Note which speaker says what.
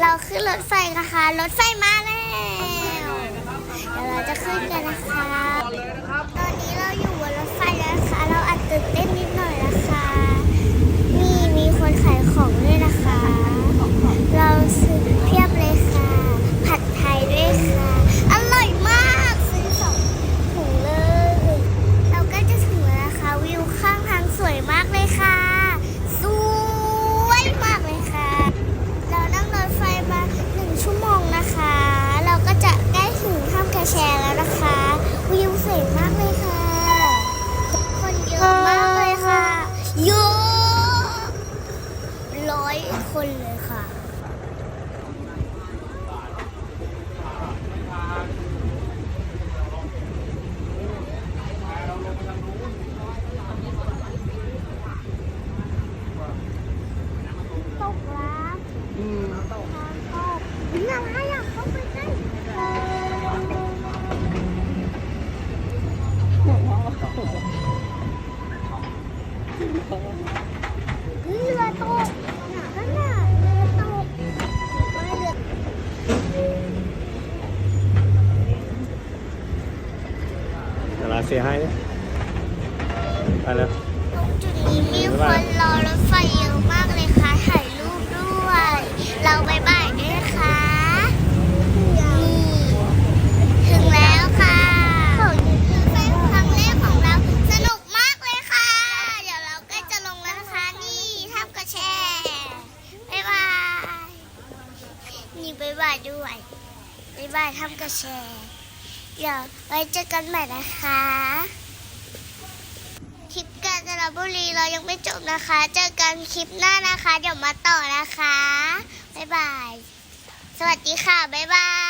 Speaker 1: เราขึ้นรถไฟนะคะ รถไฟมาแล้ว เดี๋ยวเราจะขึ้นกันนะคะ ร้อยคนเลยค่ะตกแล้ว
Speaker 2: อืม
Speaker 1: ทางออกนี่อะไรอะเข้าไปใกล้เฮ้ยเรือตกนั่นน่ะเรือตกไม่เรือ
Speaker 2: เดี๋ยวลาเสียให้ไปแล้ว
Speaker 1: ตรงจุดนี้มีคนรอรถไฟเยอะมากเลยค่ะถ่ายรูปด้วย เราบายบายด้วยนะคะนี่ถึงแล้วค่ะเป็นครั้งแรกของเราสนุกมากเลยค่ะ เดี๋ยวเราก็จะลงแล้วนะคะนี่ทับกระแชบายบายนี่บายบายด้วยบายบายทำกระแช เดี๋ยวไว้เจอกันใหม่นะคะคลิปกาญจนบุรีเรายังไม่จบนะคะ เจอกันคลิปหน้านะคะ เดี๋ยวมาต่อนะคะ บ๊ายบาย สวัสดีค่ะ บ๊ายบาย